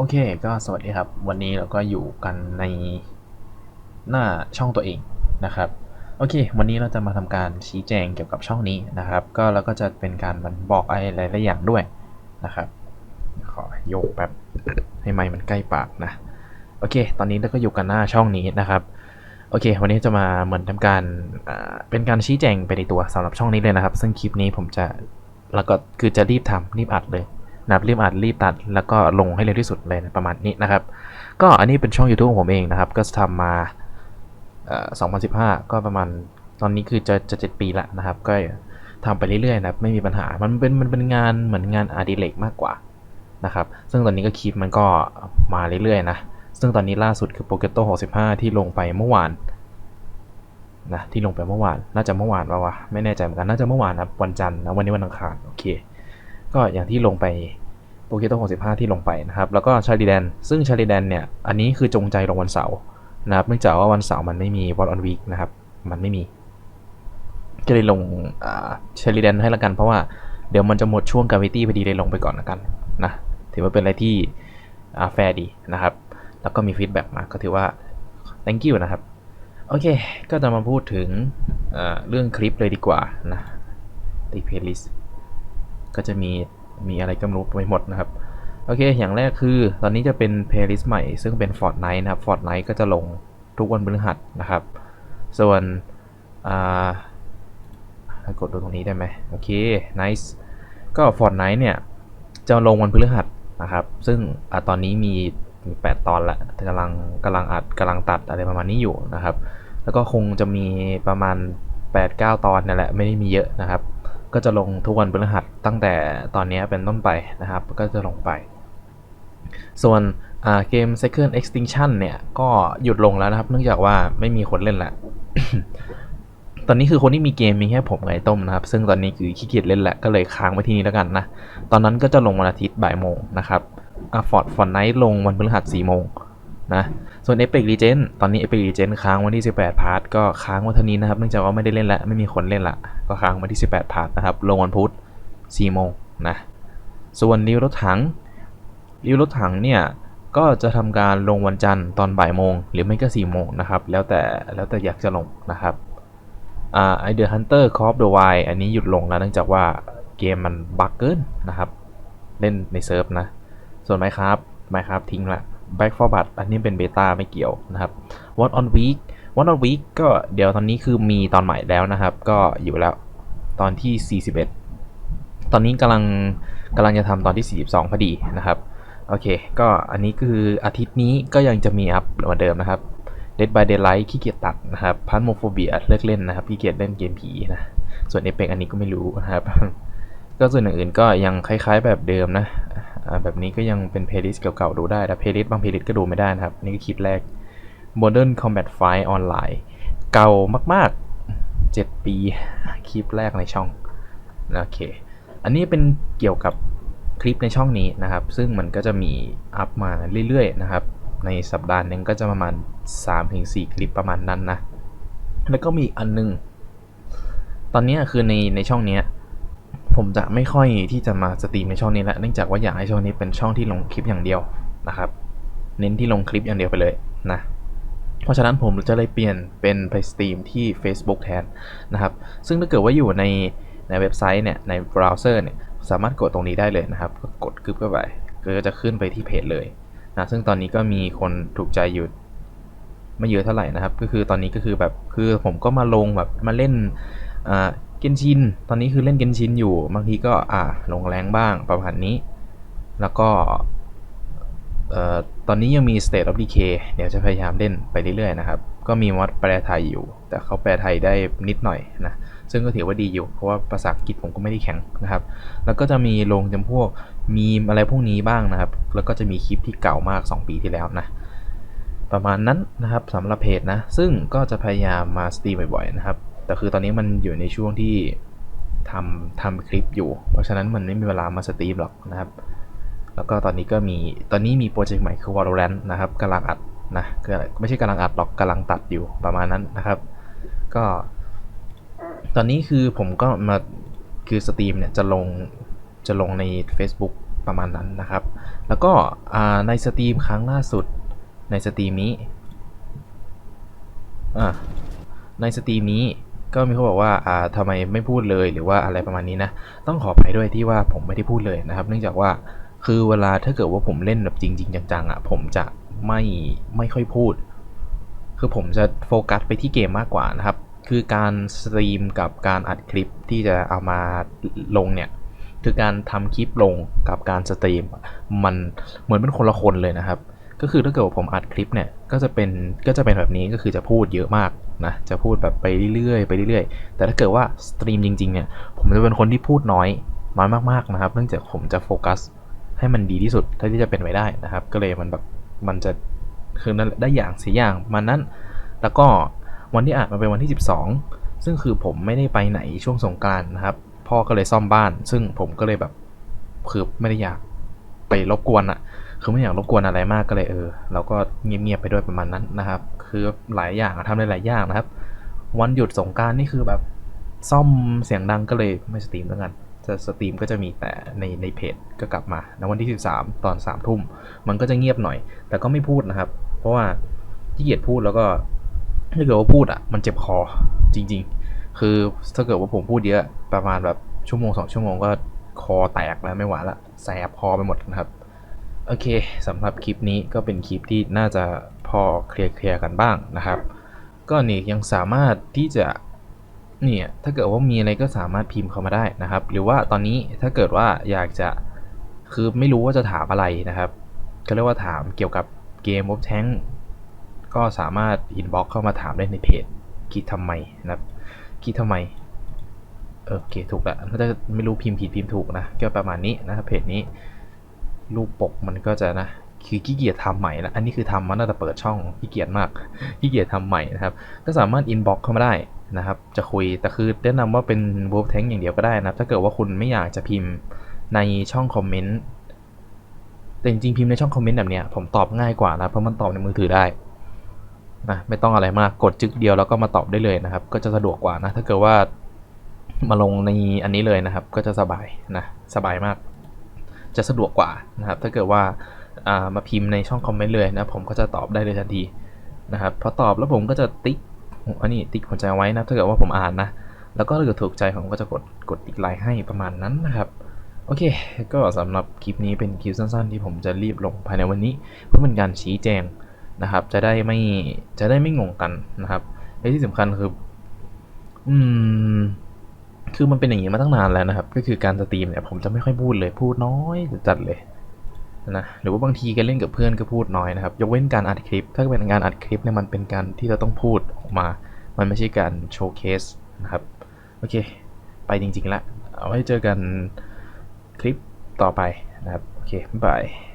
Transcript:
โอเคก็สวัสดีครับ วันนี้เราก็อยู่กันในหน้าช่องตัวเองนะครับ โอเค วันนี้เราจะมาทำการชี้แจงเกี่ยวกับช่องนี้นะครับ ก็แล้วก็จะเป็นการมันบอกอะไรหลายๆอย่างด้วยนะครับ ขอโยกแบบให้ไมค์มันใกล้ปากนะ โอเค ตอนนี้เราก็อยู่กันหน้าช่องนี้นะครับ โอเค วันนี้จะมาเหมือนทำการเป็นการชี้แจงไปในตัวสำหรับช่องนี้เลยนะครับ ซึ่งคลิปนี้ผมจะแล้วก็คือจะรีบทำรีบอัดเลย นะครับรีบอัดรีบตัด แล้วก็ลงให้เร็วที่สุดเลยนะประมาณนี้นะครับ ก็อันนี้เป็นช่อง YouTube ของผมเองนะครับ ก็ทำมาเอ่อ2015ก็ประมาณตอนนี้คือจะจะเจ็ดปีละนะครับ ก็ทำไปเรื่อยๆนะครับไม่มีปัญหา มันเป็นมันเป็นงานเหมือนงานอดิเรกมากกว่านะครับ ซึ่งตอนนี้ก็คลิปมันก็มาเรื่อยๆนะ ซึ่งตอนนี้ล่าสุดคือ p o k e t o 65 ที่ลงไปเมื่อวานนะที่ลงไปเมื่อวาน น่าจะเมื่อวานปะวะ ไม่แน่ใจเหมือนกัน น่าจะเมื่อวานนะวันจันทร์นะวันนี้วันอังคาร โอเค ก็อย่างที่ลงไป โปเกโต้65 ที่ลงไปนะครับแล้วก็ชาลีแดน ซึ่งชาลีแดนเนี่ยอันนี้คือจงใจลงวันเสาร์นะครับเนื่องจากว่าวันเสาร์มันไม่มีวอลออนวีคนะครับมันไม่มีก็เลยลงชาลีแดนให้ละกันเพราะว่าเดี๋ยวมันจะหมดช่วงกาวิตี้พอดีเลยลงไปก่อนละกันนะถือว่าเป็นอะไรที่แฟร์ดีนะครับ แล้วก็มีฟีดแบ็กมาก็ถือว่า thank you นะครับ โอเค ก็จะมาพูดถึงเรื่องคลิปเลยดีกว่านะตีเพลย์ลิสก็จะมี มีอะไรก็ไม่รู้ไปหมดนะครับ โอเค อย่างแรกคือตอนนี้จะเป็นเพลย์ลิสต์ใหม่ ซึ่งเป็น Fortnite นะครับ Fortnite ก็จะลงทุกวันพฤหัสนะครับ ส่วนกดดูตรงนี้ได้ไหมโอเค nice ก็ Fortnite เนี่ย จะลงวันพฤหัสนะครับ ซึ่งอตอนนี้มีมี 8 ตอนละกำลังกำลังอัดกำลังตัดอะไรประมาณนี้อยู่นะครับ แล้วก็คงจะมีประมาณ 8-9 ตอนนั่นแหละ ไม่ได้มีเยอะนะครับ ก็จะลงทุกวันพฤหัสตั้งแต่ตอนนี้เป็นต้นไปนะครับ ก็จะลงไป ส่วนเกม Second Extinction เนี่ย ก็หยุดลงแล้วนะครับ เนื่องจากว่าไม่มีคนเล่นละ ตอนนี้คือคนที่มีเกมมีแค่ผมไอ้ต้มนะครับ ซึ่งตอนนี้คือขี้เกียจเล่นแหละ ก็เลยค้างไว้ที่นี้แล้วกันนะ ตอนนั้นก็จะลงวันอาทิตย์บ่ายโมงนะครับอะฟอร์ดฟอร์ไนท์ลงวันพฤหัส4โมง นะส่วน Epic Legend ตอนนี้ Epic Legend ค้างวันที่ 18 พาร์ทก็ค้างวันเท่านี้นะครับเนื่องจากว่าไม่ได้เล่นและไม่มีคนเล่นละก็ค้างวันที่ 18 พาร์ทนะครับลงวันพุธ4โมงนะส่วนริวรถถังริวรถถังเนี่ยก็จะทำการลงวันจันทร์ตอนบ่ายโมงหรือไม่ก็4โมงนะครับแล้วแต่แล้วแต่อยากจะลงนะครับอ่าไอเดอะฮันเตอร์คอฟเดอะไวอันนี้หยุดลงแล้วเนื่องจากว่าเกมมันบั๊กเกินนะครับ เล่นในเซิร์ฟนะ ส่วน Minecraft Minecraft ทิ้งละ Back for b u d อันนี้เป็นเบต้าไม่เกี่ยวนะครับ What on Week What on Week ก็เดี๋ยวตอนนี้คือมีตอนใหม่แล้วนะครับ ก็อยู่แล้วตอนที่ 41 ตอนนี้กำลังกำลังจะทำตอนที่ 42 พอดีนะครับ โอเค ก็อันนี้คืออาทิตย์นี้ก็ยังจะมีอัพเหมือนเดิมนะครับ Dead by Daylight ขี้เกียจตัดนะครับพันโมโฟเบียเลิกเล่นนะครับขี้เกียจเล่นเกมผีนะ ส่วนเอเปกอันนี้ก็ไม่รู้นะครับ ก็ส่วนอื่นๆก็ยังคล้ายๆแบบเดิมนะ แบบนี้ก็ยังเป็นเพลย์ลิสต์เก่าๆดูได้แต่เพลย์ลิสต์บางเพลย์ลิสต์ก็ดูไม่ได้นะครับ นี่ก็คลิปแรก Modern Combat Fight Online เก่ามากๆ 7 ปีคลิปแรกในช่องโอเค อันนี้เป็นเกี่ยวกับคลิปในช่องนี้นะครับ ซึ่งมันก็จะมีอัพมาเรื่อยๆนะครับ ในสัปดาห์หนึ่งก็จะประมาณ 3-4 คลิปประมาณนั้นนะ แล้วก็มีอีกอันนึง ตอนนี้คือในในช่องนี้ ผมจะไม่ค่อยที่จะมาสตรีมในช่องนี้แล้วเนื่องจากว่าอยากให้ช่องนี้เป็นช่องที่ลงคลิปอย่างเดียวนะครับ เน้นที่ลงคลิปอย่างเดียวไปเลยนะเพราะฉะนั้นผมจะเลยเปลี่ยนเป็นไปสตรีมที่ Facebook แทนนะครับ ซึ่งถ้าเกิดว่าอยู่ในในเว็บไซต์เนี่ยในเบราว์เซอร์เนี่ยสามารถกดตรงนี้ได้เลยนะครับก็กดกึบเข้าไปก็จะขึ้นไปที่เพจเลยนะซึ่งตอนนี้ก็มีคนถูกใจอยู่ไม่เยอะเท่าไหร่นะครับ ก็คือตอนนี้ก็คือแบบคือผมก็มาลงแบบมาเล่นอ่า เกนชิน ตอนนี้คือเล่นเกนชินอยู่ บางทีก็อ่าลงแรงบ้างประมาณนี้ แล้วก็เอ่อตอนนี้ยังมี State of Decay เดี๋ยวจะพยายามเล่นไปเรื่อยๆนะครับ ก็มีมอดแปลไทยอยู่ แต่เขาแปลไทยได้นิดหน่อยนะ ซึ่งก็ถือว่าดีอยู่ เพราะว่าภาษาอังกฤษผมก็ไม่ได้แข็งนะครับ แล้วก็จะมีลงจำพวกมีมอะไรพวกนี้บ้างนะครับ แล้วก็จะมีคลิปที่เก่ามาก 2 ปีที่แล้วนะ ประมาณนั้นนะครับสำหรับเพจนะ ซึ่งก็จะพยายามมาสตรีมบ่อยๆนะครับ แต่คือตอนนี้มันอยู่ในช่วงที่ทำทำคลิปอยู่ เพราะฉะนั้นมันไม่มีเวลามาสตรีมหรอกนะครับ แล้วก็ตอนนี้ก็มี ตอนนี้มีโปรเจกต์ใหม่คือ Valorant นะครับกำลังอัดนะก็ไม่ใช่กำลังอัดหรอกกำลังตัดอยู่ประมาณนั้นนะครับ ก็ ตอนนี้คือผมก็มาคือสตรีมเนี่ยจะลงจะลงใน Facebook ประมาณนั้นนะครับ แล้วก็ในสตรีมครั้งล่าสุดในสตรีมนี้ในสตรีมนี้ ก็มีเขาบอกว่าอ่าทำไมไม่พูดเลยหรือว่าอะไรประมาณนี้นะ ต้องขออภัยด้วยที่ว่าผมไม่ได้พูดเลยนะครับ เนื่องจากว่าคือเวลาถ้าเกิดว่าผมเล่นแบบจริง ๆ จังๆอะผมจะไม่ไม่ค่อยพูด คือผมจะโฟกัสไปที่เกมมากกว่านะครับ คือการสตรีมกับการอัดคลิปที่จะเอามาลงเนี่ยคือการทำคลิปลงกับการสตรีมมันเหมือนเป็นคนละคนเลยนะครับ ก็คือถ้าเกิดว่าผมอัดคลิปเนี่ยก็จะเป็นก็จะเป็นแบบนี้ก็คือจะพูดเยอะมากนะจะพูดแบบไปเรื่อยๆไปเรื่อยๆ แต่ถ้าเกิดว่าสตรีมจริงๆเนี่ยผมจะเป็นคนที่พูดน้อยน้อยมากๆนะครับ เนื่องจากผมจะโฟกัสให้มันดีที่สุดเท่าที่จะเป็นไปได้นะครับ ก็เลยมันแบบมันจะคือนั่นแหละได้อย่างเสียอย่างมันนั้น แล้วก็วันที่อัดมันเป็นวันที่ 12 ซึ่งคือผมไม่ได้ไปไหนช่วงสงกรานนะครับ พ่อก็เลยซ่อมบ้าน ซึ่งผมก็เลยแบบคือไม่ได้อยากไปรบกวนอะ คือไม่อยากรบกวนอะไรมากก็เลยเออ เราก็เงียบๆไปด้วยประมาณนั้นนะครับ คือหลายอย่างทำได้หลายอย่างนะครับ วันหยุดสงการนี่คือแบบซ่อมเสียงดังก็เลยไม่สตรีมแล้วกันจะสตรีมก็จะมีแต่ในในเพจก็กลับมาในวันที่ 13 ตอน3ทุ่ม มันก็จะเงียบหน่อย แต่ก็ไม่พูดนะครับ เพราะว่าขี้เกียจพูดแล้วก็ถ้าเกิดว่าพูดอะมันเจ็บคอจริง ๆ คือถ้าเกิดว่าผมพูดเยอะประมาณแบบชั่วโมงสองชั่วโมงก็คอแตกแล้วไม่ไหวละแสบคอไปหมดนะครับ โอเคสำหรับคลิปนี้ก็เป็นคลิปที่น่าจะพอเคลียร์เคลียร์กันบ้างนะครับ ก็นี่ยังสามารถที่จะเนี่ยถ้าเกิดว่ามีอะไรก็สามารถพิมพ์เข้ามาได้นะครับ หรือว่าตอนนี้ถ้าเกิดว่าอยากจะคือไม่รู้ว่าจะถามอะไรนะครับก็เรียกว่าถามเกี่ยวกับเกม of Tank ก็สามารถอินบ็อกเข้ามาถามได้ในเพจคิดทำไมนะครับคิดทำไมโอเคถูกแล้วถ้าจะไม่รู้พิมพ์ผิดพิมพ์ถูกนะก็ประมาณนี้นะครับเพจนี้ รูปปกมันก็จะนะคือขี้เกียจทำใหม่แล้วอันนี้คือทำมาตั้งแต่เปิดช่องขี้เกียจมากขี้เกียจทำใหม่นะครับ ก็สามารถอินบ็อกเข้ามาได้นะครับ จะคุยแต่คือแนะนำว่าเป็น w o r d Tank อย่างเดียวก็ได้นะครับถ้าเกิดว่าคุณไม่อยากจะพิมพ์ในช่องคอมเมนต์แต่จริงๆพิมพ์ในช่องคอมเมนต์แบบเนี้ยผมตอบง่ายกว่านะเพราะมันตอบในมือถือได้นะไม่ต้องอะไรมากกดจึกเดียวแล้วก็มาตอบได้เลยนะครับ ก็จะสะดวกกว่านะถ้าเกิดว่ามาลงในอันนี้เลยนะครับ ก็จะสบายนะสบายมาก จะสะดวกกว่านะครับถ้าเกิดว่าามาพิมพ์ในช่องคอมเมนต์เลยนะผมก็จะตอบได้เลยทันทีนะครับพอตอบแล้วผมก็จะติ๊กอันนี้ติ๊กหัวใจไว้นะถ้าเกิดว่าผมอ่านนะแล้วก็ถ้าเกิดถูกใจผมก็จะกดกดติ๊กไลค์ให้ประมาณนั้นนะครับโอเค ก็สำหรับคลิปนี้เป็นคลิปสั้นๆ ที่ผมจะรีบลงภายในวันนี้ เพื่อเป็นการชี้แจงนะครับ จะได้ไม่จะได้ไม่งงกันนะครับและที่สำคัญคือ อืม คือมันเป็นอย่างนี้มาตั้งนานแล้วนะครับ ก็คือการสตรีมเนี่ยผมจะไม่ค่อยพูดเลยพูดน้อยจัดเลยนะหรือว่าบางทีการเล่นกับเพื่อนก็พูดน้อยนะครับ ยกเว้นการอัดคลิป ถ้าเป็นการอัดคลิปเนี่ยมันเป็นการที่เราต้องพูดออกมา มันไม่ใช่การโชว์เคสนะครับ โอเค ไปจริงๆละ เอาไว้เจอกันคลิปต่อไปนะครับ โอเค บ๊ายบาย